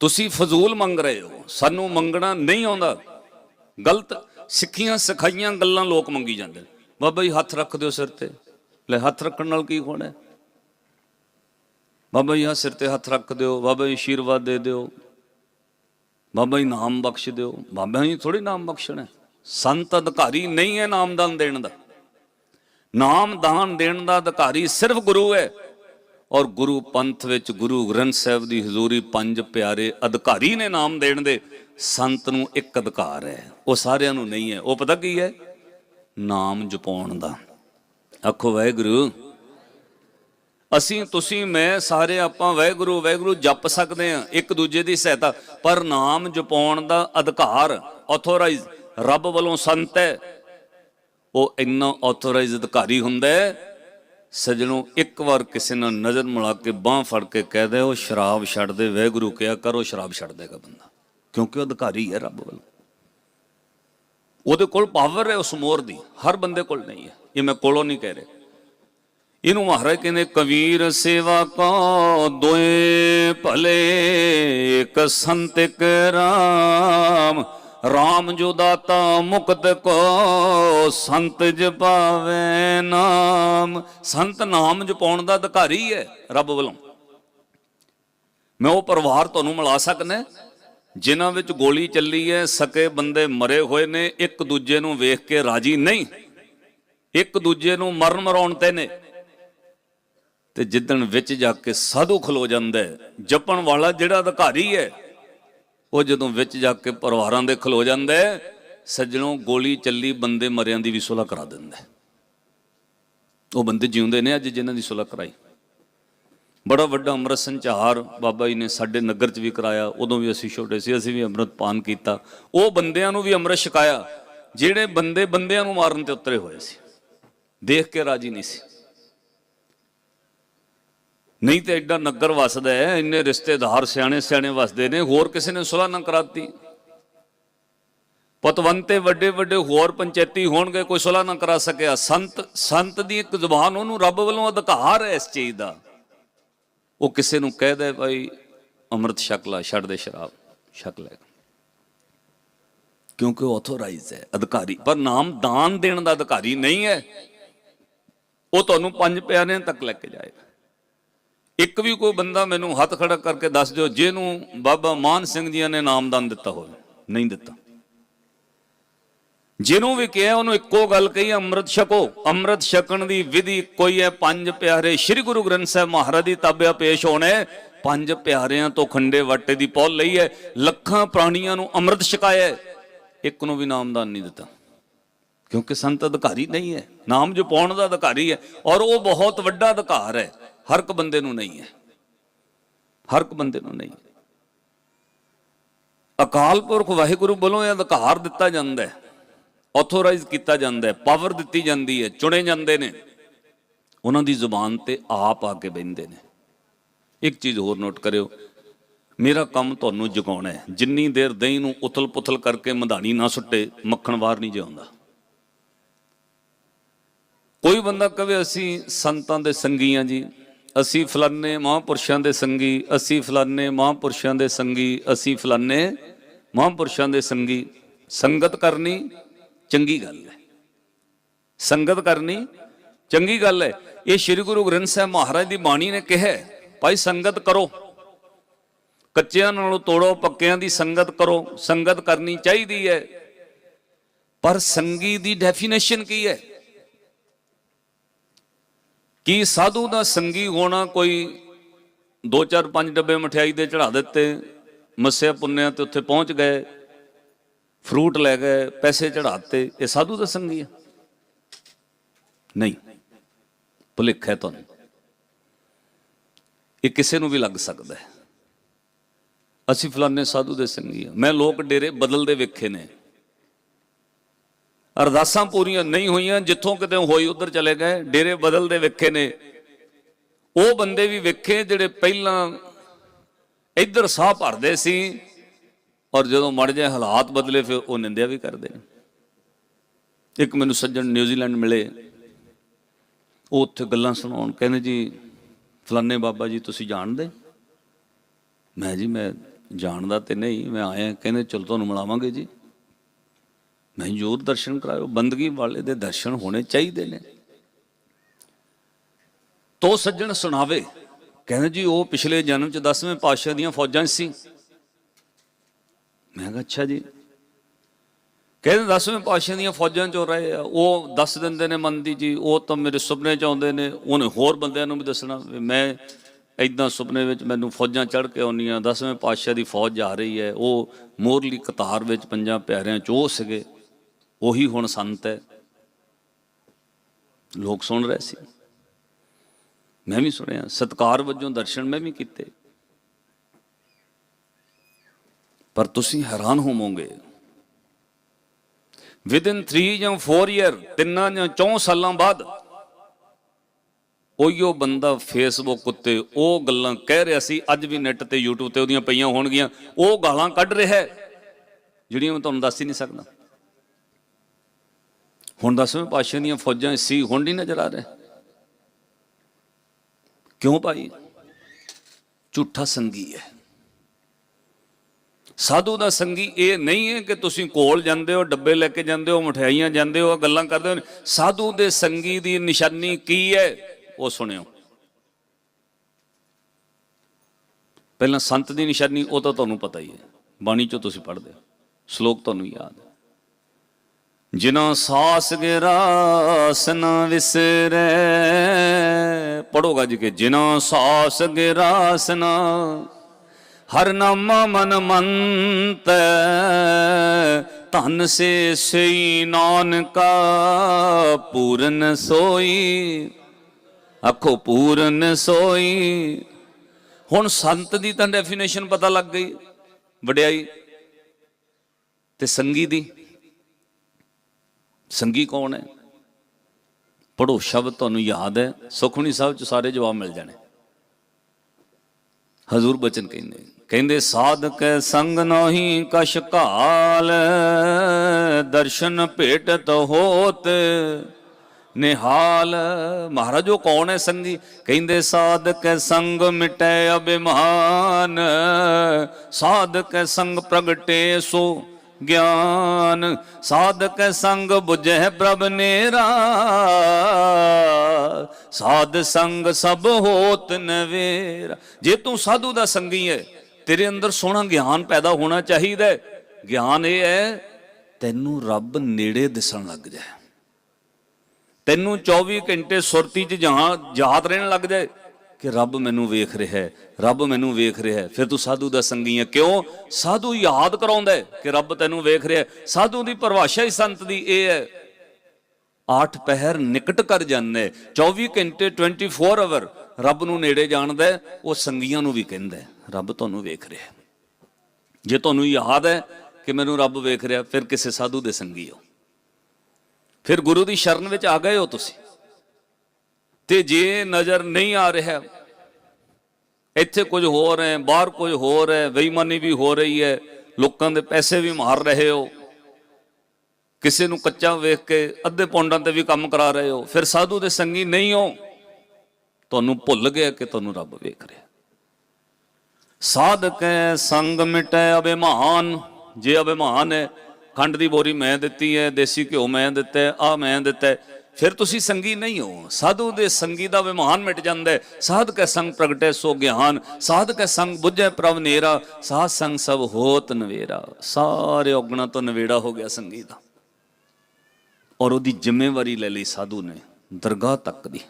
ਤੁਸੀਂ ਫਜ਼ੂਲ ਮੰਗ ਰਹੇ ਹੋ, ਸਾਨੂੰ ਮੰਗਣਾ ਨਹੀਂ ਆਉਂਦਾ ਗਲਤ ਸਿੱਖੀਆਂ, ਸਿਖਾਈਆਂ ਗੱਲਾਂ ਲੋਕ ਮੰਗੀ ਜਾਂਦੇ ਨੇ। ਬਾਬਾ ਜੀ ਹੱਥ ਰੱਖ ਦਿਓ ਸਿਰ ਤੇ ਲੈ ਹੱਥ ਰੱਖਣ ਨਾਲ ਕੀ ਹੋਣਾ ਹੈ? ਬਾਬਾ ਜੀ ਆਹ ਸਿਰ ਤੇ ਹੱਥ ਰੱਖ ਦਿਓ, ਬਾਬਾ ਜੀ ਆਸ਼ੀਰਵਾਦ ਦੇ ਦਿਓ ਬਾਬਾ ਜੀ ਨਾਮ ਬਖਸ਼ ਦਿਓ ਬਾਬਾ ਜੀ ਥੋੜੀ ਨਾਮ ਬਖਸ਼ਣਾ ਹੈ। ਸੰਤ ਅਧਿਕਾਰੀ ਨਹੀਂ ਹੈ ਨਾਮਦਾਨ ਦੇਣ ਦਾ ਨਾਮ ਦਾਨ ਦੇਣ ਦਾ ਅਧਿਕਾਰੀ ਸਿਰਫ ਗੁਰੂ ਹੈ ਔਰ ਗੁਰੂ ਪੰਥ ਵਿੱਚ ਗੁਰੂ ਗ੍ਰੰਥ ਸਾਹਿਬ ਦੀ ਹਜ਼ੂਰੀ ਪੰਜ ਪਿਆਰੇ ਅਧਿਕਾਰੀ ਨੇ ਨਾਮ ਦੇਣ ਦੇ ਸੰਤ ਨੂੰ ਇੱਕ ਅਧਿਕਾਰ ਹੈ। ਉਹ ਸਾਰਿਆਂ ਨੂੰ ਨਹੀਂ ਹੈ। ਉਹ ਪਤਾ ਕੀ ਹੈ? ਨਾਮ ਜਪਾਉਣ ਦਾ। ਆਖੋ, ਵਾਹਿਗੁਰੂ, ਅਸੀਂ, ਤੁਸੀਂ, ਮੈਂ, ਸਾਰੇ ਆਪਾਂ ਵਾਹਿਗੁਰੂ ਵਾਹਿਗੁਰੂ ਜਪ ਸਕਦੇ ਹਾਂ, ਇੱਕ ਦੂਜੇ ਦੀ ਸਹਾਇਤਾ। ਪਰ ਨਾਮ ਜਪਾਉਣ ਦਾ ਅਧਿਕਾਰ ਆਥੋਰਾਈਜ਼ ਰੱਬ ਵੱਲੋਂ ਸੰਤ ਹੈ। ਉਹ ਇੰਨਾ ਆਥੋਰਾਈਜ਼ ਅਧਿਕਾਰੀ ਹੁੰਦਾ ਹੈ ਸਜਣੋ, ਇੱਕ ਵਾਰ ਕਿਸੇ ਨਾਲ ਨਜ਼ਰ ਮਿਲਾ ਕੇ ਬਾਹ ਫੜ ਕੇ ਕਹਿ ਦੇ, ਉਹ ਸ਼ਰਾਬ ਛੱਡ ਦੇ, ਵਾਹਿਗੁਰੂ ਕਿਹਾ ਕਰੋ ਸ਼ਰਾਬ ਛੱਡ ਦੇਗਾ ਬੰਦਾ। ਕਿਉਂਕਿ ਉਹ ਅਧਿਕਾਰੀ ਹੈ ਰੱਬ ਵੱਲੋਂ। ਉਹਦੇ ਕੋਲ ਪਾਵਰ ਹੈ ਉਸ ਮੋਰ ਦੀ, ਹਰ ਬੰਦੇ ਕੋਲ ਨਹੀਂ ਹੈ। ਇਹ ਮੈਂ ਕੋਲੋਂ ਨਹੀਂ ਕਹਿ ਰਿਹਾ। ਇਹਨੂੰ ਮਹਾਰਾਜ ਕਹਿੰਦੇ, ਕਬੀਰ ਸੇਵਾ ਕੋ ਦੋਏ ਭਲੇ, ਇੱਕ ਸੰਤ ਇੱਕ ਰਾਮ। ਰਾਮ ਜੋ ਦਾਤਾ ਮੁਕਤ ਕੋ ਸੰਤ ਜਪਾਵੇ ਨਾਮ। ਸੰਤ ਨਾਮ ਜਪਾਉਣ ਦਾ ਅਧਿਕਾਰੀ ਹੈ ਰੱਬ ਵੱਲੋਂ। ਮੈਂ ਉਹ ਪਰਿਵਾਰ ਤੁਹਾਨੂੰ ਮਿਲਾ ਸਕਦਾ ਜਿਨ੍ਹਾਂ ਵਿੱਚ ਗੋਲੀ ਚੱਲੀ ਹੈ, ਸਕੇ ਬੰਦੇ ਮਰੇ ਹੋਏ ਨੇ, ਇੱਕ ਦੂਜੇ ਨੂੰ ਵੇਖ ਕੇ ਰਾਜੀ ਨਹੀਂ। ਇੱਕ ਦੂਜੇ ਨੂੰ ਮਰਨ ਮਰਾਉਣ ਤੇ ਨੇ। ਤੇ ਜਿੱਦਣ ਵਿੱਚ ਜਾ ਕੇ ਸਾਧੂ ਖਲੋ ਜਾਂਦਾ ਜਪਣ ਵਾਲਾ ਜਿਹੜਾ ਅਧਿਕਾਰੀ ਹੈ ਉਹ ਜਦੋਂ ਵਿੱਚ ਜਾ ਕੇ ਪਰਿਵਾਰਾਂ ਦੇ ਖਲੋ ਜਾਂਦਾ, ਸੱਜਣੋਂ ਗੋਲੀ ਚੱਲੀ, ਬੰਦੇ ਮਰਿਆਂ ਦੀ ਵੀ ਸੁਲ੍ਹਾ ਕਰਾ ਦਿੰਦਾ। ਉਹ ਬੰਦੇ ਜਿਉਂਦੇ ਨੇ ਅੱਜ ਜਿਨ੍ਹਾਂ ਦੀ ਸੁਲ੍ਹਾ ਕਰਾਈ। ਬੜਾ ਵੱਡਾ ਅੰਮ੍ਰਿਤ ਸੰਚਾਰ ਬਾਬਾ ਜੀ ਨੇ ਸਾਡੇ ਨਗਰ 'ਚ ਵੀ ਕਰਾਇਆ, ਉਦੋਂ ਵੀ ਅਸੀਂ ਛੋਟੇ ਸੀ, ਅਸੀਂ ਵੀ ਅੰਮ੍ਰਿਤ ਪਾਨ ਕੀਤਾ। ਉਹ ਬੰਦਿਆਂ ਨੂੰ ਵੀ ਅੰਮ੍ਰਿਤ ਛਕਾਇਆ, ਜਿਹੜੇ ਬੰਦੇ ਬੰਦਿਆਂ ਨੂੰ ਮਾਰਨ ਤੇ ਉਤਰੇ ਹੋਏ ਸੀ। ਦੇਖ ਕੇ ਰਾਜੀ ਨਹੀਂ ਸੀ। ਨਹੀਂ ਤੇ ਐਡਾ ਨਗਰ ਵਸਦਾ ਹੈ, ਇੰਨੇ ਰਿਸ਼ਤੇਦਾਰ ਸਿਆਣੇ ਸਿਆਣੇ ਵਸਦੇ ਨੇ, ਹੋਰ ਕਿਸੇ ਨੇ ਸੁਲਾਹ ਨਾ ਕਰਾਤੀ। ਪਤਵੰਤੇ ਵੱਡੇ ਵੱਡੇ ਹੋਰ ਪੰਚਾਇਤੀ ਹੋਣਗੇ, ਕੋਈ ਸੁਲਾਹ ਨਾ ਕਰਾ ਸਕਿਆ। ਸੰਤ ਸੰਤ ਦੀ ਇੱਕ ਜ਼ੁਬਾਨ, ਉਹਨੂੰ ਰੱਬ ਵੱਲੋਂ ਅਧਿਕਾਰ ਹੈ ਇਸ ਚੀਜ਼ ਦਾ। ਉਹ ਕਿਸੇ ਨੂੰ ਕਹਿ ਦੇ ਭਾਈ, ਅੰਮ੍ਰਿਤ ਛਕ ਲਾ, ਛੱਡ ਦੇ ਸ਼ਰਾਬ, ਛਕ ਲੈ। ਕਿਉਂਕਿ ਉਹ ਆਥੋਰਾਈਜ਼ ਹੈ, ਅਧਿਕਾਰੀ। ਪਰ ਨਾਮ ਦਾਨ ਦੇਣ ਦਾ ਅਧਿਕਾਰੀ ਨਹੀਂ ਹੈ। ਉਹ ਤੁਹਾਨੂੰ ਪੰਜ ਪਿਆਰਿਆਂ ਤੱਕ ਲੈ ਕੇ ਜਾਏਗਾ। ਇੱਕ ਵੀ ਕੋਈ ਬੰਦਾ ਮੈਨੂੰ ਹੱਥ ਖੜਾ ਕਰਕੇ ਦੱਸ ਦਿਓ, ਜਿਹਨੂੰ ਬਾਬਾ ਮਾਨ ਸਿੰਘ ਜੀ ਨੇ ਨਾਮਦਾਨ ਦਿੱਤਾ ਹੋਵੇ। ਨਹੀਂ ਦਿੱਤਾ। ਜਿਹਨੂੰ ਵੀ ਕਿਹਾ, ਉਹਨੂੰ ਇੱਕੋ ਗੱਲ ਕਹੀ, ਅੰਮ੍ਰਿਤ ਛਕੋ। ਅੰਮ੍ਰਿਤ ਛਕਣ ਦੀ ਵਿਧੀ ਕੋਈ ਹੈ? ਪੰਜ ਪਿਆਰੇ ਸ੍ਰੀ ਗੁਰੂ ਗ੍ਰੰਥ ਸਾਹਿਬ ਮਹਾਰਾਜ ਦੀ ਤਾਬਿਆ ਪੇਸ਼ ਹੋਣੇ। ਪੰਜ ਪਿਆਰਿਆਂ ਤੋਂ ਖੰਡੇ ਵਾਟੇ ਦੀ ਪੌਲ ਲਈ ਹੈ। ਲੱਖਾਂ ਪ੍ਰਾਣੀਆਂ ਨੂੰ ਅੰਮ੍ਰਿਤ ਛਕਾਇਆ ਇੱਕ ਨੂੰ ਵੀ ਨਾਮਦਾਨ ਨਹੀਂ ਦਿੱਤਾ। ਕਿਉਂਕਿ ਸੰਤ ਅਧਿਕਾਰੀ ਨਹੀਂ ਹੈ। ਨਾਮ ਜਪਾਉਣ ਦਾ ਅਧਿਕਾਰੀ ਹੈ। ਔਰ ਉਹ ਬਹੁਤ ਵੱਡਾ ਅਧਿਕਾਰ ਹੈ। ਹਰ ਇੱਕ ਬੰਦੇ ਨੂੰ ਨਹੀਂ ਹੈ। ਹਰ ਇੱਕ ਬੰਦੇ ਨੂੰ ਨਹੀਂ। ਅਕਾਲ ਪੁਰਖ ਵਾਹਿਗੁਰੂ ਵੱਲੋਂ ਇਹ ਅਧਿਕਾਰ ਦਿੱਤਾ ਜਾਂਦਾ ਹੈ। ਆਥੋਰਾਈਜ਼ ਕੀਤਾ ਜਾਂਦਾ ਹੈ। ਪਾਵਰ ਦਿੱਤੀ ਜਾਂਦੀ ਹੈ। ਚੁਣੇ ਜਾਂਦੇ ਨੇ। ਉਹਨਾਂ ਦੀ ਜ਼ੁਬਾਨ ਤੇ ਆਪ ਆ ਕੇ ਬੈੰਦੇ ਨੇ। ਇੱਕ ਚੀਜ਼ ਹੋਰ ਨੋਟ ਕਰਿਓ। ਮੇਰਾ ਕੰਮ ਤੁਹਾਨੂੰ ਜਗਾਉਣਾ ਹੈ। ਜਿੰਨੀ ਦੇਰ ਦਹੀਂ ਨੂੰ ਉਥਲ ਪੁਥਲ ਕਰਕੇ ਮਧਾਣੀ ਨਾ ਸੁੱਟੇ, ਮੱਖਣ ਬਾਹਰ ਨਹੀਂ ਜਿਉਂਦਾ। ਕੋਈ ਬੰਦਾ ਕਵੇ ਅਸੀਂ ਸੰਤਾਂ ਦੇ ਸੰਗੀ ਹਾਂ ਜੀ। ਅਸੀਂ ਫਲਾਨੇ ਮਹਾਂਪੁਰਸ਼ਾਂ ਦੇ ਸੰਗੀ, ਅਸੀਂ ਫਲਾਨੇ ਮਹਾਂਪੁਰਸ਼ਾਂ ਦੇ ਸੰਗੀ, ਅਸੀਂ ਫਲਾਨੇ ਮਹਾਂਪੁਰਸ਼ਾਂ ਦੇ ਸੰਗੀ। ਸੰਗਤ ਕਰਨੀ ਚੰਗੀ ਗੱਲ ਹੈ। ਸੰਗਤ ਕਰਨੀ ਚੰਗੀ ਗੱਲ ਹੈ। ਇਹ ਸ੍ਰੀ ਗੁਰੂ ਗ੍ਰੰਥ ਸਾਹਿਬ ਮਹਾਰਾਜ ਦੀ ਬਾਣੀ ਨੇ ਕਿਹਾ ਭਾਈ ਸੰਗਤ ਕਰੋ। ਕੱਚਿਆਂ ਨਾਲੋਂ ਤੋੜੋ, ਪੱਕਿਆਂ ਦੀ ਸੰਗਤ ਕਰੋ। ਸੰਗਤ ਕਰਨੀ ਚਾਹੀਦੀ ਹੈ। ਪਰ ਸੰਗੀ ਦੀ ਡੈਫੀਨੇਸ਼ਨ ਕੀ ਹੈ? ਕੀ ਸਾਧੂ ਦਾ ਸੰਗੀ ਹੋਣਾ ਕੋਈ 2 4 5 ਡੱਬੇ ਮਠਿਆਈ ਦੇ ਚੜਾ ਦਿੱਤੇ, ਮੱਸਿਆ ਪੁੰਨਿਆ ਤੇ ਉੱਥੇ ਪਹੁੰਚ ਗਏ, ਫਰੂਟ ਲੈ ਗਏ, ਪੈਸੇ ਚੜਾਤੇ ਇਹ ਸਾਧੂ ਦਾ ਸੰਗੀ ਹੈ ਨਹੀਂ। ਭੁਲੇਖ ਹੈ ਤੁਹਾਨੂੰ। ਇਹ ਕਿਸੇ ਨੂੰ ਵੀ ਲੱਗ ਸਕਦਾ ਹੈ। ਅਸੀਂ ਫਲਾਣੇ ਸਾਧੂ ਦੇ ਸੰਗੀ ਆ। ਮੈਂ ਲੋਕ ਡੇਰੇ ਬਦਲਦੇ ਵੇਖੇ ਨੇ। ਅਰਦਾਸਾਂ ਪੂਰੀਆਂ ਨਹੀਂ ਹੋਈਆਂ, ਜਿੱਥੋਂ ਕਿਤੇ ਹੋਈ ਉਧਰ ਚਲੇ ਗਏ, ਡੇਰੇ ਬਦਲਦੇ ਵੇਖੇ ਨੇ। ਉਹ ਬੰਦੇ ਵੀ ਵੇਖੇ ਜਿਹੜੇ ਪਹਿਲਾਂ ਇੱਧਰ ਸਾਹ ਭਰਦੇ ਸੀ ਔਰ ਜਦੋਂ ਮੜ ਜਾਏ ਹਾਲਾਤ ਬਦਲੇ, ਫਿਰ ਉਹ ਨਿੰਦਿਆ ਵੀ ਕਰਦੇ ਨੇ। ਇੱਕ ਮੈਨੂੰ ਸੱਜਣ ਨਿਊਜ਼ੀਲੈਂਡ ਮਿਲੇ। ਉਹ ਉੱਥੇ ਗੱਲਾਂ ਸੁਣਾਉਣ ਕਹਿੰਦੇ ਜੀ ਫਲਾਨੇ ਬਾਬਾ ਜੀ, ਤੁਸੀਂ ਜਾਣਦੇ? ਮੈਂ ਜੀ, ਮੈਂ ਜਾਣਦਾ ਤੇ ਨਹੀਂ, ਮੈਂ ਆਇਆ। ਕਹਿੰਦੇ, ਚਲੋ, ਤੁਹਾਨੂੰ ਮਿਲਾਵਾਂਗੇ ਜੀ। ਮੈਂ ਜ਼ਰੂਰ ਦਰਸ਼ਨ ਕਰਾਇਓ, ਬੰਦਗੀ ਵਾਲੇ ਦੇ ਦਰਸ਼ਨ ਹੋਣੇ ਚਾਹੀਦੇ ਨੇ। ਤੋ ਸੱਜਣ ਸੁਣਾਵੇ, ਕਹਿੰਦੇ ਜੀ ਉਹ ਪਿਛਲੇ ਜਨਮ ਚ 10ਵੇਂ ਪਾਤਸ਼ਾਹ ਦੀਆਂ ਫੌਜਾਂ 'ਚ ਸੀ। ਮੈਂ ਕਿਹਾ, ਅੱਛਾ ਜੀ। ਕਹਿੰਦੇ 10ਵੇਂ ਪਾਤਸ਼ਾਹ ਦੀਆਂ ਫੌਜਾਂ 'ਚੋਂ ਰਹੇ ਆ, ਉਹ ਦੱਸ ਦਿੰਦੇ ਨੇ ਮੰਦੀ ਜੀ, ਉਹ ਤਾਂ ਮੇਰੇ ਸੁਪਨੇ 'ਚ ਆਉਂਦੇ ਨੇ, ਉਹਨੇ ਹੋਰ ਬੰਦਿਆਂ ਨੂੰ ਵੀ ਦੱਸਣਾ, ਵੀ ਮੈਂ ਇਦਾਂ ਸੁਪਨੇ ਵਿੱਚ ਮੈਨੂੰ ਫੌਜਾਂ ਚੜ੍ਹ ਕੇ ਆਉਂਦੀਆਂ 10ਵੇਂ ਪਾਤਸ਼ਾਹ ਦੀ ਫੌਜ ਜਾ ਰਹੀ ਹੈ, ਉਹ ਮੋਰਲੀ ਕਤਾਰ ਵਿੱਚ ਪੰਜਾਂ ਪਿਆਰਿਆਂ 'ਚ ਉਹ ਸੀਗੇ। ਉਹੀ ਹੁਣ ਸੰਤ ਹੈ। ਲੋਕ ਸੁਣ ਰਹੇ ਸੀ। ਮੈਂ ਵੀ ਸੁਣਿਆ। ਸਤਕਾਰ ਵਜੋਂ ਦਰਸ਼ਨ ਮੈਂ ਵੀ ਕੀਤੇ। ਪਰ ਤੁਸੀਂ ਹੈਰਾਨ ਹੋਵੋਗੇ। ਵਿਦਿਨ 3 ਜਾਂ 4 ਇਅਰ ਤਿੰਨਾਂ ਜਾਂ 4 ਸਾਲਾਂ ਬਾਅਦ, ਉਹੀਓ ਬੰਦਾ ਫੇਸਬੁੱਕ ਉੱਤੇ ਉਹ ਗੱਲਾਂ ਕਹਿ ਰਿਹਾ ਸੀ। ਅੱਜ ਵੀ ਨੈਟ ਤੇ YouTube ਤੇ ਉਹਦੀਆਂ ਪਈਆਂ ਹੋਣਗੀਆਂ। ਉਹ ਗਾਲਾਂ ਕੱਢ ਰਿਹਾ ਜਿਹੜੀਆਂ ਮੈਂ ਤੁਹਾਨੂੰ ਦੱਸ ਹੀ ਨਹੀਂ ਸਕਦਾ। ਹੁਣ ਦਸਵੇਂ ਪਾਤਸ਼ਾਹ ਦੀਆਂ ਫੌਜਾਂ ਸੀ, ਹੁਣ ਨਹੀਂ ਨਜ਼ਰ ਆ ਰਹੇ? ਕਿਉਂ ਭਾਈ? ਝੂਠਾ ਸੰਗੀ ਹੈ। ਸਾਧੂ ਦਾ ਸੰਗੀ ਇਹ ਨਹੀਂ ਹੈ ਕਿ ਤੁਸੀਂ ਕੋਲ ਜਾਂਦੇ ਹੋ, ਡੱਬੇ ਲੈ ਕੇ ਜਾਂਦੇ ਹੋ, ਮਠਿਆਈਆਂ ਜਾਂਦੇ ਹੋ, ਗੱਲਾਂ ਕਰਦੇ ਹੋ। ਸਾਧੂ ਦੇ ਸੰਗੀ ਦੀ ਨਿਸ਼ਾਨੀ ਕੀ ਹੈ? ਉਹ ਸੁਣਿਓ। ਪਹਿਲਾਂ ਸੰਤ ਦੀ ਨਿਸ਼ਾਨੀ, ਉਹ ਤਾਂ ਤੁਹਾਨੂੰ ਪਤਾ ਹੀ ਹੈ। ਬਾਣੀ ਚੋਂ ਤੁਸੀਂ ਪੜ੍ਹਦੇ ਹੋ। ਸ਼ਲੋਕ ਤੁਹਾਨੂੰ ਯਾਦ ਹੈ। ਜਿਨਾ ਸਾਸ ਗਿਰਾਸ ਨ ਵਿਸਰੈ। ਪੜੋਗਾ ਜੀ ਕਿ ਜਿਨਾ ਸਾਸ ਗਿਰਾਸ ਨ, ਹਰ ਨਾਮਾ ਮਨ ਮੰਤ, ਧਨ ਸੇ ਸਈ ਨਾਨਕਾ, ਪੂਰਨ ਸੋਈ। ਆਖੋ, ਪੂਰਨ ਸੋਈ। ਹੁਣ ਸੰਤ ਦੀ ਤਾਂ ਡੈਫੀਨੇਸ਼ਨ ਪਤਾ ਲੱਗ ਗਈ, ਵਡਿਆਈ ਤੇ ਸੰਗੀ ਦੀ। ਸੰਗੀ ਕੌਣ ਹੈ? ਪੜੋ ਸ਼ਬਦ ਤੁਹਾਨੂੰ ਯਾਦ ਹੈ। ਸੁਖਮਨੀ ਸਾਹਿਬ ਚ ਸਾਰੇ ਜਵਾਬ ਮਿਲ ਜਾਣੇ। ਹਜ਼ੂਰ ਬਚਨ ਕਹਿੰਦੇ ਕਹਿੰਦੇ, ਸਾਧਕ ਸੰਗ ਨਹੀਂ ਕਸ਼ ਕਾਲ, ਦਰਸ਼ਨ ਭੇਟਤ ਹੋਤ ਨਿਹਾਲ। ਮਹਾਰਾਜ, ਉਹ ਕੌਣ ਹੈ ਸੰਗੀ? ਕਹਿੰਦੇ, ਸਾਧਕ ਸੰਗ ਮਿਟੈ ਅਭਿਮਾਨ, ਸਾਧਕ ਸੰਗ ਪ੍ਰਗਟੇ ਸੋ। ਗਿਆਨ, ਸਾਧਕ ਸੰਗ 부ਝੈ ਪ੍ਰਭ ਨੇਰਾ। ਸਾਧ ਸੰਗ ਸਭ ਹੋਤ ਨਵੇਰਾ। ਜੇ ਤੂੰ ਸਾਧੂ ਦਾ ਸੰਗੀ ਹੈ ਤੇਰੇ ਅੰਦਰ ਸੋਹਣਾ ਗਿਆਨ ਪੈਦਾ ਹੋਣਾ ਚਾਹੀਦਾ ਹੈ ਗਿਆਨ ਇਹ ਹੈ ਤੈਨੂੰ ਰੱਬ ਨੇੜੇ ਦਿਸਣ ਲੱਗ ਜਾਏ। ਤੈਨੂੰ 24 ਘੰਟੇ ਸੁਰਤੀ 'ਚ ਜਹਾਂ ਯਾਦ ਰਹਿਣ ਲੱਗ ਜਾਏ। ਕਿ ਰੱਬ ਮੈਨੂੰ ਵੇਖ ਰਿਹਾ ਹੈ, ਰੱਬ ਮੈਨੂੰ ਵੇਖ ਰਿਹਾ ਹੈ। ਫਿਰ ਤੂੰ ਸਾਧੂ ਦਾ ਸੰਗੀ ਹੈ। ਕਿਉਂ? ਸਾਧੂ ਯਾਦ ਕਰਾਉਂਦਾ ਹੈ ਕਿ ਰੱਬ ਤੈਨੂੰ ਵੇਖ ਰਿਹਾ ਹੈ। ਸਾਧੂ ਦੀ ਪਰਿਭਾਸ਼ਾ ਹੀ ਸੰਤ ਦੀ ਇਹ ਹੈ। ਆਠ ਪਹਿਰ ਨਿਕਟ ਕਰ ਜਾਂਦੇ 24 ਘੰਟੇ 24 ਆਵਰ ਰੱਬ ਨੂੰ ਨੇੜੇ ਜਾਣਦਾ ਉਹ ਸੰਗੀਆਂ ਨੂੰ ਵੀ ਕਹਿੰਦਾ ਰੱਬ ਤੁਹਾਨੂੰ ਵੇਖ ਰਿਹਾ ਜੇ ਤੁਹਾਨੂੰ ਯਾਦ ਹੈ ਕਿ ਮੈਨੂੰ ਰੱਬ ਵੇਖ ਰਿਹਾ, ਫਿਰ ਕਿਸੇ ਸਾਧੂ ਦੇ ਸੰਗੀ ਹੋ। ਫਿਰ ਗੁਰੂ ਦੀ ਸ਼ਰਨ ਵਿੱਚ ਆ ਗਏ ਹੋ ਤੁਸੀਂ। ਤੇ ਜੇ ਨਜ਼ਰ ਨਹੀਂ ਆ ਰਿਹਾ ਇੱਥੇ ਕੁਝ ਹੋਰ ਹੈ, ਬਾਹਰ ਕੁਝ ਹੋਰ ਹੈ, ਬੇਈਮਾਨੀ ਵੀ ਹੋ ਰਹੀ ਹੈ, ਲੋਕਾਂ ਦੇ ਪੈਸੇ ਵੀ ਮਾਰ ਰਹੇ ਹੋ। ਕਿਸੇ ਨੂੰ ਕੱਚਾ ਵੇਖ ਕੇ ਅੱਧੇ ਪੌਂਡਾਂ ਤੇ ਵੀ ਕੰਮ ਕਰਾ ਰਹੇ ਹੋ, ਫਿਰ ਸਾਧੂ ਦੇ ਸੰਗੀ ਨਹੀਂ ਹੋ। ਤੁਹਾਨੂੰ ਭੁੱਲ ਗਿਆ ਕਿ ਤੁਹਾਨੂੰ ਰੱਬ ਵੇਖ ਰਿਹਾ। ਸਾਧਕ ਹੈ, ਸੰਗ ਮਿਟੈ ਅਭਿਮਾਨ, ਜੇ ਅਭਿਮਾਨ ਹੈ, ਖੰਡ ਦੀ ਬੋਰੀ ਮੈਂ ਦਿੱਤੀ ਹੈ, ਦੇਸੀ ਘਿਓ ਮੈਂ ਦਿੱਤਾ ਹੈ ਆ ਮੈਂ ਦਿੱਤਾ ਫਿਰ ਤੁਸੀਂ ਸੰਗੀ ਨਹੀਂ ਹੋ। ਸਾਧੂ ਦੇ ਸੰਗੀ ਦਾ ਵਿਮਾਨ ਮਿਟ ਜਾਂਦਾ ਹੈ। ਸਾਧਕੈ ਸੰਗ ਪ੍ਰਗਟੈ ਸੋ ਗਿਆਨ। ਸਾਧ ਸਾਧਕੈ ਸੰਗ ਬੁੱਝੈ ਪ੍ਰਭ ਨੇਰਾ। ਸਾਧ ਸੰਗ ਸਭ ਹੋਤ ਨਵੇਰਾ। ਸਾਰੇ ਔਗਣਾ ਤੋਂ ਨਵੇੜਾ ਹੋ ਗਿਆ ਸੰਗੀ ਦਾ। ਔਰ ਉਹਦੀ ਜ਼ਿੰਮੇਵਾਰੀ ਲੈ ਲਈ ਸਾਧੂ ਨੇ, ਦਰਗਾਹ ਤੱਕ ਦੀ।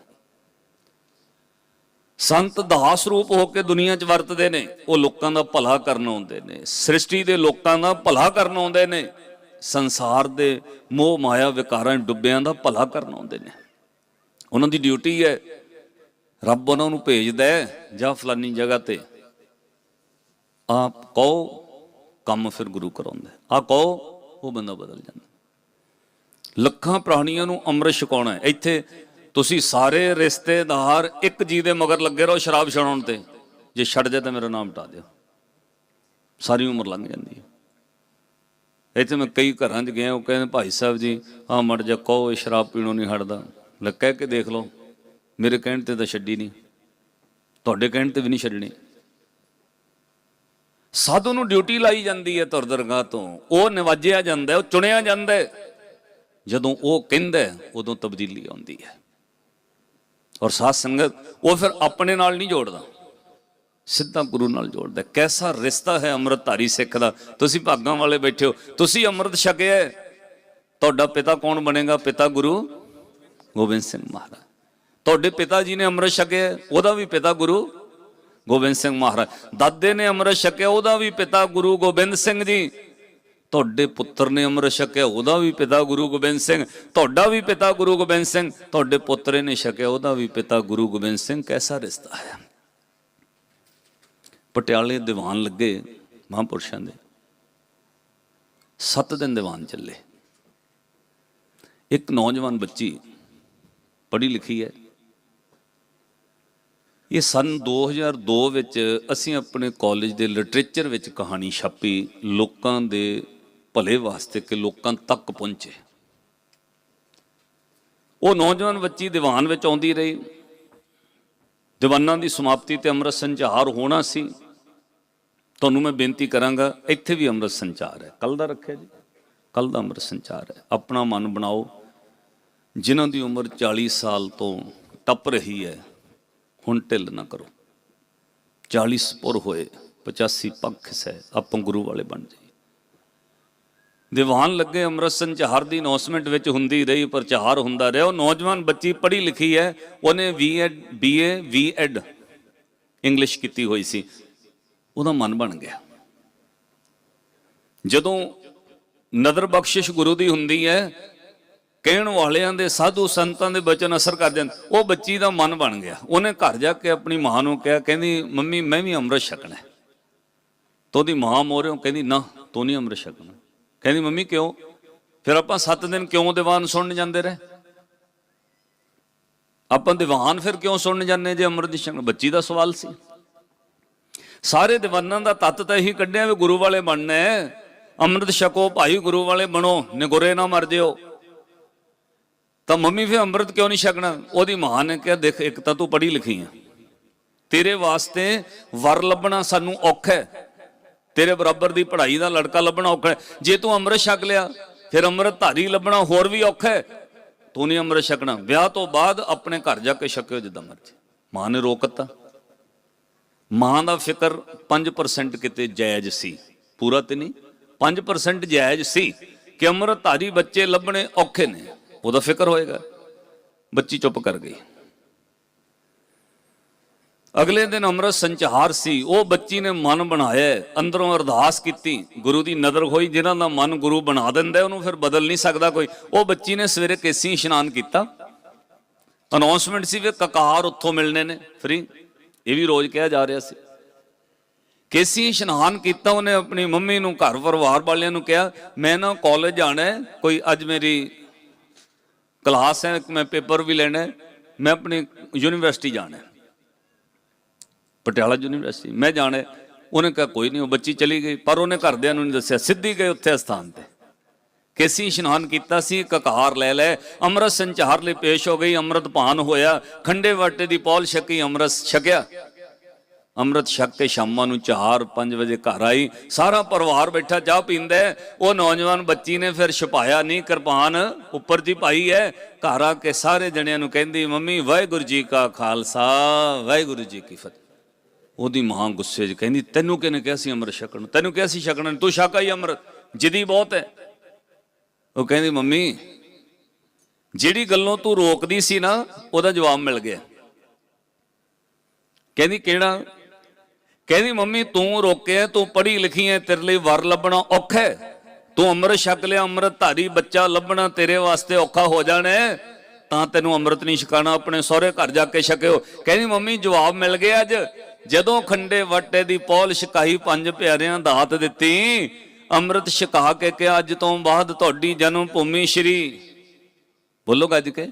ਸੰਤ ਦਾਸ ਰੂਪ ਹੋ ਕੇ ਦੁਨੀਆ 'ਚ ਵਰਤਦੇ ਨੇ। ਉਹ ਲੋਕਾਂ ਦਾ ਭਲਾ ਕਰਨ ਆਉਂਦੇ ਨੇ। ਸ੍ਰਿਸ਼ਟੀ ਦੇ ਲੋਕਾਂ ਦਾ ਭਲਾ ਕਰਨ ਆਉਂਦੇ ਨੇ। ਸੰਸਾਰ ਦੇ ਮੋਹ ਮਾਇਆ ਵਿਕਾਰਾਂ ਡੁੱਬਿਆਂ ਦਾ ਭਲਾ ਕਰਨ ਆਉਂਦੇ ਨੇ। ਉਹਨਾਂ ਦੀ ਡਿਊਟੀ ਹੈ, ਰੱਬ ਉਹਨਾਂ ਨੂੰ ਭੇਜਦਾ ਹੈ, ਜਾਂ ਫਲਾਨੀ ਜਗ੍ਹਾ ਤੇ। ਆਪ ਕਹੋ, ਕੰਮ ਫਿਰ ਗੁਰੂ ਕਰਾਉਂਦਾ ਆ ਕਹੋ, ਉਹ ਬੰਦਾ ਬਦਲ ਜਾਂਦਾ ਲੱਖਾਂ ਪ੍ਰਾਣੀਆਂ ਨੂੰ ਅੰਮ੍ਰਿਤ ਛਕਾਉਣਾ ਹੈ। ਇੱਥੇ ਤੁਸੀਂ ਸਾਰੇ ਰਿਸ਼ਤੇਦਾਰ ਇੱਕ ਜੀ ਦੇ ਮਗਰ ਲੱਗੇ ਰਹੋ ਸ਼ਰਾਬ ਛਡਾਉਣ ਤੇ। ਜੇ ਛੱਡ ਜਾ ਤਾਂ ਮੇਰਾ ਨਾਮ ਹਟਾ ਦਿਓ। ਸਾਰੀ ਉਮਰ ਲੰਘ ਜਾਂਦੀ ਹੈ। ਇੱਥੇ ਮੈਂ ਕਈ ਘਰਾਂ 'ਚ ਗਿਆ, ਉਹ ਕਹਿੰਦੇ ਭਾਈ ਸਾਹਿਬ ਜੀ ਆ ਮੜ ਜਾ ਕਹੋ ਇਹ ਸ਼ਰਾਬ ਪੀਣੋਂ ਨਹੀਂ ਹਟਦਾ। ਲੈ ਕਹਿ ਕੇ ਦੇਖ ਲਓ, ਮੇਰੇ ਕਹਿਣ ਤੇ ਤਾਂ ਛੱਡੀ ਨਹੀਂ। ਤੁਹਾਡੇ ਕਹਿਣ ਤੇ ਵੀ ਨਹੀਂ ਛੱਡਣੀ। ਸਾਧੂ ਨੂੰ ਡਿਊਟੀ ਲਾਈ ਜਾਂਦੀ ਹੈ ਤੁਰ ਦਰਗਾਹ ਤੋਂ। ਉਹ ਨਿਵਾਜਿਆ ਜਾਂਦਾ ਉਹ ਚੁਣਿਆ ਜਾਂਦਾ ਜਦੋਂ ਉਹ ਕਹਿੰਦਾ ਉਦੋਂ ਤਬਦੀਲੀ ਆਉਂਦੀ ਹੈ। ਔਰ ਸਾਧ ਸੰਗਤ, ਉਹ ਫਿਰ ਆਪਣੇ ਨਾਲ ਨਹੀਂ ਜੋੜਦਾ। ਸਿੱਧਾ ਗੁਰੂ ਨਾਲ ਜੋੜਦਾ ਕੈਸਾ ਰਿਸ਼ਤਾ ਹੈ ਅੰਮ੍ਰਿਤਧਾਰੀ ਸਿੱਖ ਦਾ? ਤੁਸੀਂ ਭਾਗਾਂ ਵਾਲੇ ਬੈਠੇ ਹੋ। ਤੁਸੀਂ ਅੰਮ੍ਰਿਤ ਛਕਿਆ ਤੁਹਾਡਾ ਪਿਤਾ ਕੌਣ ਬਣੇਗਾ? ਪਿਤਾ ਗੁਰੂ ਗੋਬਿੰਦ ਸਿੰਘ ਮਹਾਰਾਜ। ਤੁਹਾਡੇ ਪਿਤਾ ਜੀ ਨੇ ਅੰਮ੍ਰਿਤ ਛਕਿਆ ਉਹਦਾ ਵੀ ਪਿਤਾ ਗੁਰੂ ਗੋਬਿੰਦ ਸਿੰਘ ਮਹਾਰਾਜ। ਦਾਦੇ ਨੇ ਅੰਮ੍ਰਿਤ ਛਕਿਆ, ਉਹਦਾ ਵੀ ਪਿਤਾ ਗੁਰੂ ਗੋਬਿੰਦ ਸਿੰਘ ਜੀ। ਤੁਹਾਡੇ ਪੁੱਤਰ ਨੇ ਅੰਮ੍ਰਿਤ ਛਕਿਆ, ਉਹਦਾ ਵੀ ਪਿਤਾ ਗੁਰੂ ਗੋਬਿੰਦ ਸਿੰਘ। ਤੁਹਾਡਾ ਵੀ ਪਿਤਾ ਗੁਰੂ ਗੋਬਿੰਦ ਸਿੰਘ, ਤੁਹਾਡੇ ਪੁੱਤਰੇ ਨੇ ਛਕਿਆ, ਉਹਦਾ ਵੀ ਪਿਤਾ ਗੁਰੂ ਗੋਬਿੰਦ ਸਿੰਘ। ਕੈਸਾ ਰਿਸ਼ਤਾ ਹੈ? ਪਟਿਆਲੇ ਦੀਵਾਨ ਲੱਗੇ ਮਹਾਂਪੁਰਸ਼ਾਂ ਦੇ। ਸੱਤ ਦਿਨ ਦੀਵਾਨ ਚੱਲੇ। ਇੱਕ ਨੌਜਵਾਨ ਬੱਚੀ ਪੜ੍ਹੀ ਲਿਖੀ ਹੈ। ਇਹ ਸਨ 2002 ਵਿੱਚ ਅਸੀਂ ਆਪਣੇ ਕਾਲਜ ਦੇ ਲਿਟਰੇਚਰ ਵਿੱਚ ਕਹਾਣੀ ਛਾਪੀ, ਲੋਕਾਂ ਦੇ ਭਲੇ ਵਾਸਤੇ ਕਿ ਲੋਕਾਂ ਤੱਕ ਪਹੁੰਚੇ। ਉਹ ਨੌਜਵਾਨ ਬੱਚੀ ਦੀਵਾਨ ਵਿੱਚ ਆਉਂਦੀ ਰਹੀ। ਦੀਵਾਨਾਂ ਦੀ ਸਮਾਪਤੀ ਤੇ ਅੰਮ੍ਰਿਤ ਸੰਚਾਰ ਹੋਣਾ ਸੀ। ਤੁਹਾਨੂੰ ਮੈਂ ਬੇਨਤੀ ਕਰਾਂਗਾ, ਇੱਥੇ ਵੀ ਅੰਮ੍ਰਿਤ ਸੰਚਾਰ ਹੈ। ਕੱਲ ਦਾ ਰੱਖਿਆ ਜੀ। ਕੱਲ ਦਾ ਅੰਮ੍ਰਿਤ ਸੰਚਾਰ ਹੈ। ਆਪਣਾ ਮਨ ਬਣਾਓ। ਜਿਨ੍ਹਾਂ ਦੀ ਉਮਰ 40 ਸਾਲ ਤੋਂ ਟੱਪ ਰਹੀ ਹੈ, ਹੁਣ ਢਿੱਲ ਨਾ ਕਰੋ। 40 ਸਪੁਰ ਹੋਏ 85 ਪੱਖ ਸੈ ਆਪਾਂ ਗੁਰੂ ਵਾਲੇ ਬਣ ਜਾਈਏ। ਦੀਵਾਨ ਲੱਗੇ ਅੰਮ੍ਰਿਤ ਸੰਚਾਰ ਦੀ ਅਨਾਉਂਸਮੈਂਟ ਵਿੱਚ ਹੁੰਦੀ ਰਹੀ ਪ੍ਰਚਾਰ ਹੁੰਦਾ ਰਿਹਾ। ਉਹ ਨੌਜਵਾਨ ਬੱਚੀ ਪੜ੍ਹੀ ਲਿਖੀ ਹੈ, ਉਹਨੇ ਬੀਐਡ ਬੀਏ ਵੀਐਡ ਇੰਗਲਿਸ਼ ਕੀਤੀ ਹੋਈ ਸੀ। ਉਹਦਾ ਮਨ ਬਣ ਗਿਆ। ਜਦੋਂ ਨਦਰ ਬਖਸ਼ਿਸ਼ ਗੁਰੂ ਦੀ ਹੁੰਦੀ ਹੈ, ਕਹਿਣ ਵਾਲਿਆਂ ਦੇ, ਸਾਧੂ ਸੰਤਾਂ ਦੇ ਬਚਨ ਅਸਰ ਕਰਦੇ ਹਨ ਉਹ ਬੱਚੀ ਦਾ ਮਨ ਬਣ ਗਿਆ। ਉਹਨੇ ਘਰ ਜਾ ਕੇ ਆਪਣੀ ਮਾਂ ਨੂੰ ਕਿਹਾ, ਕਹਿੰਦੀ, ਮੰਮੀ, ਮੈਂ ਵੀ ਅੰਮ੍ਰਿਤ ਛਕਣਾ ਹੈ। ਤਾਂ ਉਹਦੀ ਮਾਂ ਮੋਰਿਓ ਕਹਿੰਦੀ, ਨਾ, ਤੂੰ ਨਹੀਂ ਅੰਮ੍ਰਿਤ ਛਕਣਾ। ਕਹਿੰਦੀ, ਮੰਮੀ, ਕਿਉਂ? ਫਿਰ ਆਪਾਂ 7 ਦਿਨ ਕਿਉਂ ਦੀਵਾਨ ਸੁਣਨ ਜਾਂਦੇ ਰਹੇ? ਆਪਾਂ ਦੀਵਾਨ ਫਿਰ ਕਿਉਂ ਸੁਣਨ ਜਾਂਦੇ ਜੇ ਅੰਮ੍ਰਿਤ ਦੀ ਛਕਣਾ? ਬੱਚੀ ਦਾ ਸਵਾਲ ਸੀ। ਸਾਰੇ ਦੀਵਾਨਾਂ ਦਾ ਤੱਤ ਤਾਂ ਇਹੀ ਕੱਢਿਆ ਵੀ ਗੁਰੂ ਵਾਲੇ ਬਣਨਾ ਹੈ। ਅੰਮ੍ਰਿਤ ਛਕੋ, ਭਾਈ ਗੁਰੂ ਵਾਲੇ ਬਣੋ, ਨਿਗੁਰੇ ਨਾ ਮਰ ਜਿਓ। ਤਾਂ ਮੰਮੀ ਫਿਰ ਅੰਮ੍ਰਿਤ ਕਿਉਂ ਨਹੀਂ ਛਕਣਾ? ਉਹਦੀ ਮਾਂ ਨੇ ਕਿਹਾ, ਦੇਖ, ਇੱਕ ਤਾਂ ਤੂੰ ਪੜ੍ਹੀ ਲਿਖੀ ਆ। ਤੇਰੇ ਵਾਸਤੇ ਵਰ ਲੱਭਣਾ ਸਾਨੂੰ ਔਖਾ ਹੈ। ਤੇਰੇ ਬਰਾਬਰ ਦੀ ਪੜ੍ਹਾਈ ਦਾ ਲੜਕਾ ਲੱਭਣਾ ਔਖਾ ਹੈ। ਜੇ ਤੂੰ ਅੰਮ੍ਰਿਤ ਛਕ ਲਿਆ, ਫਿਰ ਅੰਮ੍ਰਿਤ ਧਾਰੀ ਲੱਭਣਾ ਹੋਰ ਵੀ ਔਖਾ ਹੈ। ਤੂੰ ਨਹੀਂ ਅੰਮ੍ਰਿਤ ਛਕਣਾ। ਵਿਆਹ ਤੋਂ ਬਾਅਦ ਆਪਣੇ ਘਰ ਜਾ ਕੇ ਛਕਿਓ ਜਿੱਦਾਂ ਮਰਜ਼ੀ। ਮਾਂ ਨੇ ਰੋਕਤਾ ਮਾਂ ਦਾ ਫਿਕਰ 5% ਕਿਤੇ ਜਾਇਜ਼ ਸੀ। ਪੂਰਾ ਤੇ ਨਹੀਂ 5% ਜਾਇਜ਼ ਸੀ ਕਿ ਅੰਮ੍ਰਿਤਧਾਰੀ ਬੱਚੇ ਲੱਭਣੇ ਔਖੇ ਨੇ। ਉਹਦਾ ਫਿਕਰ ਹੋਏਗਾ। ਬੱਚੀ ਚੁੱਪ ਕਰ ਗਈ। ਅਗਲੇ ਦਿਨ ਅੰਮ੍ਰਿਤ ਸੰਚਾਰ ਸੀ। ਉਹ ਬੱਚੀ ਨੇ ਮਨ ਬਣਾਇਆ, ਅੰਦਰੋਂ ਅਰਦਾਸ ਕੀਤੀ। ਗੁਰੂ ਦੀ ਨਜ਼ਰ ਹੋਈ ਜਿਨ੍ਹਾਂ ਦਾ ਮਨ ਗੁਰੂ ਬਣਾ ਦਿੰਦਾ, ਉਹਨੂੰ ਫਿਰ ਬਦਲ ਨਹੀਂ ਸਕਦਾ ਕੋਈ। ਉਹ ਬੱਚੀ ਨੇ ਸਵੇਰੇ ਕੇਸੀ ਇਸ਼ਨਾਨ ਕੀਤਾ। ਅਨਾਉਂਸਮੈਂਟ ਸੀ ਵੀ ਕਕਾਰ ਉੱਥੋਂ ਮਿਲਣੇ ਨੇ ਫ੍ਰੀ ਇਹ ਵੀ ਰੋਜ਼ ਕਿਹਾ ਜਾ ਰਿਹਾ ਸੀ। ਕੇਸੀ ਇਸ਼ਨਾਨ ਕੀਤਾ, ਉਹਨੇ ਆਪਣੀ ਮੰਮੀ ਨੂੰ, ਘਰ ਪਰਿਵਾਰ ਵਾਲਿਆਂ ਨੂੰ ਕਿਹਾ, ਮੈਂ ਨਾ ਕਾਲਜ ਜਾਣਾ ਹੈ, ਕੋਈ ਅੱਜ ਮੇਰੀ ਕਲਾਸ ਹੈ ਮੈਂ ਪੇਪਰ ਵੀ ਲੈਣਾ ਹੈ, ਮੈਂ ਆਪਣੀ ਯੂਨੀਵਰਸਿਟੀ ਜਾਣਾ ਹੈ। ਪਟਿਆਲਾ ਯੂਨੀਵਰਸਿਟੀ ਮੈਂ ਜਾਣਾ ਉਹਨੇ ਕਿਹਾ, ਕੋਈ ਨਹੀਂ, ਉਹ ਬੱਚੀ ਚਲੀ ਗਈ, ਪਰ ਉਹਨੇ ਘਰਦਿਆਂ ਨੂੰ ਨਹੀਂ ਦੱਸਿਆ, ਸਿੱਧੀ ਗਏ ਉੱਥੇ ਸਥਾਨ ਤੇ। ਕੇਸੀ ਇਸ਼ਨਾਨ ਕੀਤਾ ਸੀ ਕਕਾਰ ਲੈ ਲੈ ਅੰਮ੍ਰਿਤ ਸੰਚਾਰ ਲਈ ਪੇਸ਼ ਹੋ ਗਈ, ਅੰਮ੍ਰਿਤ ਪਾਨ ਹੋਇਆ। ਖੰਡੇ ਵਾਟੇ ਦੀ ਪੌਲ ਛਕੀ, ਅੰਮ੍ਰਿਤ ਛਕਿਆ। ਅੰਮ੍ਰਿਤ ਛਕ ਕੇ ਸ਼ਾਮਾਂ ਨੂੰ 4-5 ਵਜੇ ਘਰ ਆਈ। ਸਾਰਾ ਪਰਿਵਾਰ ਬੈਠਾ, ਚਾਹ ਪੀਂਦਾ ਉਹ ਨੌਜਵਾਨ ਬੱਚੀ ਨੇ ਫਿਰ ਛਪਾਇਆ ਨਹੀਂ, ਕਿਰਪਾਨ ਉੱਪਰ ਦੀ ਪਾਈ ਹੈ। ਘਰ ਆ ਕੇ ਸਾਰੇ ਜਣਿਆਂ ਨੂੰ ਕਹਿੰਦੀ, ਮੰਮੀ, ਵਾਹਿਗੁਰੂ ਜੀ ਕਾ ਖਾਲਸਾ, ਵਾਹਿਗੁਰੂ ਜੀ ਕੀ ਫਤਿਹ। ਉਹਦੀ ਮਾਂ ਗੁੱਸੇ 'ਚ ਕਹਿੰਦੀ, ਤੈਨੂੰ ਕਿਹਨੇ ਕਿਹਾ ਸੀ ਅੰਮ੍ਰਿਤ ਛਕਣ ਤੈਨੂੰ ਕਿਹਾ ਸੀ ਛਕਣ ਤੂੰ ਛਕਾ ਹੀ ਅੰਮ੍ਰਿਤ। ਜਿੱਦੀ ਬਹੁਤ ਹੈ। ਉਹ ਕਹਿੰਦੀ, ਮੰਮੀ, ਜਿਹੜੀ ਗੱਲੋਂ ਤੂੰ ਰੋਕਦੀ ਸੀ ਨਾ, ਉਹਦਾ ਜਵਾਬ ਮਿਲ ਗਿਆ। ਕਹਿੰਦੀ, ਕਿਹੜਾ? ਕਹਿੰਦੀ, ਮੰਮੀ, ਤੂੰ ਰੋਕਿਆ, ਤੂੰ ਪੜ੍ਹੀ ਲਿਖੀ ਹੈ ਤੇਰੇ ਲਈ ਵਰ ਲੱਭਣਾ ਔਖਾ ਹੈ ਤੂੰ ਅੰਮ੍ਰਿਤ ਛਕ ਲਿਆ, ਅੰਮ੍ਰਿਤ ਧਾਰੀ ਬੱਚਾ ਲੱਭਣਾ ਤੇਰੇ ਵਾਸਤੇ ਔਖਾ ਹੋ ਜਾਣਾ ਤਾਂ ਤੈਨੂੰ ਅੰਮ੍ਰਿਤ ਨਹੀਂ ਛਕਾਣਾ, ਆਪਣੇ ਸਹੁਰੇ ਘਰ ਜਾ ਕੇ ਛਕਿਓ। ਕਹਿੰਦੀ, ਮੰਮੀ, ਜਵਾਬ ਮਿਲ ਗਿਆ ਅੱਜ। ਜਦੋਂ ਖੰਡੇ ਵਟੇ ਦੀ ਪੌਲ ਛਕਾਈ, ਪੰਜ ਪਿਆਰਿਆਂ ਦਾਤ ਦਿੱਤੀ ਅੰਮ੍ਰਿਤ ਛਕਾ ਕੇ ਕਿਹਾ ਅੱਜ ਤੋਂ ਬਾਅਦ ਤੁਹਾਡੀ ਜਨਮ ਭੂਮੀ ਸ਼੍ਰੀ ਬੋਲੋ ਗੱਜ ਕੇ।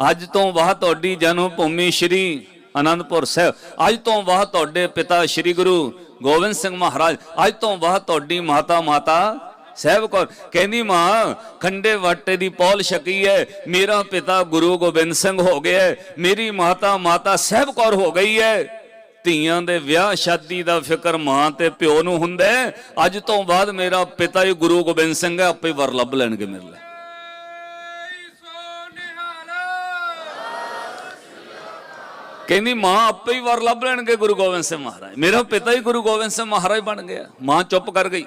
ਅੱਜ ਤੋਂ ਬਾਅਦ ਤੁਹਾਡੀ ਜਨਮ ਭੂਮੀ ਸ਼੍ਰੀ ਅਨੰਦਪੁਰ ਸਾਹਿਬ। ਅੱਜ ਤੋਂ ਬਾਅਦ ਤੁਹਾਡੇ ਪਿਤਾ ਸ਼੍ਰੀ ਗੁਰੂ ਗੋਬਿੰਦ ਸਿੰਘ ਮਹਾਰਾਜ। ਅੱਜ ਤੋਂ ਬਾਅਦ ਤੁਹਾਡੀ ਮਾਤਾ ਮਾਤਾ ਸਾਹਿਬ ਕੌਰ। ਕਹਿੰਦੀ ਮਾਂ ਖੰਡੇ ਵਾਟੇ ਦੀ ਪੌਲ ਛਕੀ ਹੈ ਮੇਰਾ ਪਿਤਾ ਗੁਰੂ ਗੋਬਿੰਦ ਸਿੰਘ ਹੋ ਗਿਆ ਹੈ, ਮੇਰੀ ਮਾਤਾ ਮਾਤਾ ਸਾਹਿਬ ਕੌਰ ਹੋ ਗਈ ਹੈ ਧੀਆਂ ਦੇ ਵਿਆਹ, ਸ਼ਾਦੀ ਦਾ ਫਿਕਰ ਮਾਂ ਤੇ ਪਿਓ ਨੂੰ ਹੁੰਦਾ ਅੱਜ ਤੋਂ ਬਾਅਦ ਮੇਰਾ ਪਿਤਾ ਹੀ ਗੁਰੂ ਗੋਬਿੰਦ ਸਿੰਘ ਹੈ, ਆਪੇ ਵਰ ਲੱਭ ਲੈਣਗੇ ਮੇਰੇ ਲਈ। ਕਹਿੰਦੀ, ਮਾਂ ਆਪੇ ਹੀ ਵਰ ਲੱਭ ਲੈਣਗੇ ਗੁਰੂ ਗੋਬਿੰਦ ਸਿੰਘ ਮਹਾਰਾਜ। ਮੇਰਾ ਪਿਤਾ ਹੀ ਗੁਰੂ ਗੋਬਿੰਦ ਸਿੰਘ ਮਹਾਰਾਜ ਬਣ ਗਿਆ। ਮਾਂ ਚੁੱਪ ਕਰ ਗਈ।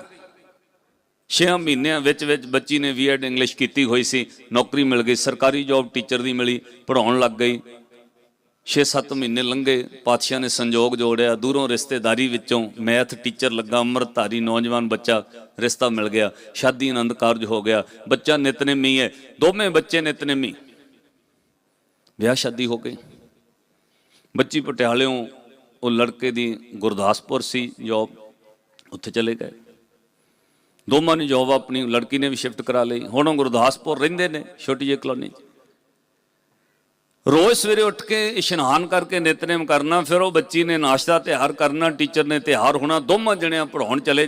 6 ਮਹੀਨਿਆਂ ਵਿੱਚ ਵਿੱਚ ਬੱਚੀ ਨੇ ਬੀਐਡ ਇੰਗਲਿਸ਼ ਕੀਤੀ ਹੋਈ ਸੀ। ਨੌਕਰੀ ਮਿਲ ਗਈ, ਸਰਕਾਰੀ ਜੌਬ ਟੀਚਰ ਦੀ ਮਿਲੀ ਪੜਾਉਣ ਲੱਗ ਗਈ। 6-7 ਮਹੀਨੇ ਲੰਘੇ, ਪਾਤਸ਼ਾਹ ਨੇ ਸੰਜੋਗ ਜੋੜਿਆ, ਦੂਰੋਂ ਰਿਸ਼ਤੇਦਾਰੀ ਵਿੱਚੋਂ ਮੈਥ ਟੀਚਰ ਲੱਗਾ, ਅੰਮ੍ਰਿਤਧਾਰੀ ਨੌਜਵਾਨ ਬੱਚਾ ਰਿਸ਼ਤਾ ਮਿਲ ਗਿਆ, ਸ਼ਾਦੀ ਆਨੰਦ ਕਾਰਜ ਹੋ ਗਿਆ, ਬੱਚਾ ਨਿਤਨੇਮੀ ਹੈ, ਦੋਵੇਂ ਬੱਚੇ ਨਿਤਨੇਮੀ। ਵਿਆਹ ਸ਼ਾਦੀ ਹੋ ਗਈ। ਬੱਚੀ ਪਟਿਆਲਿਓਂ, ਉਹ ਲੜਕੇ ਦੀ ਗੁਰਦਾਸਪੁਰ ਸੀ, ਜੌਬ, ਉੱਥੇ ਚਲੇ ਗਏ। ਦੋਵਾਂ ਨੇ ਜੌਬ ਆਪਣੀ, ਲੜਕੀ ਨੇ ਵੀ ਸ਼ਿਫਟ ਕਰਾ ਲਈ, ਹੁਣ ਉਹ ਗੁਰਦਾਸਪੁਰ ਰਹਿੰਦੇ ਨੇ, ਛੋਟੀ ਜਿਹੀ ਕਲੋਨੀ 'ਚ। ਰੋਜ਼ ਸਵੇਰੇ ਉੱਠ ਕੇ ਇਸ਼ਨਾਨ ਕਰਕੇ ਨਿਤਨੇਮ ਕਰਨਾ, ਫਿਰ ਉਹ ਬੱਚੀ ਨੇ ਨਾਸ਼ਤਾ ਤਿਆਰ ਕਰਨਾ, ਟੀਚਰ ਨੇ ਤਿਆਰ ਹੋਣਾ, ਦੋਵਾਂ ਜਣਿਆਂ ਪੜਾਉਣ ਚਲੇ ਜਾਣਾ।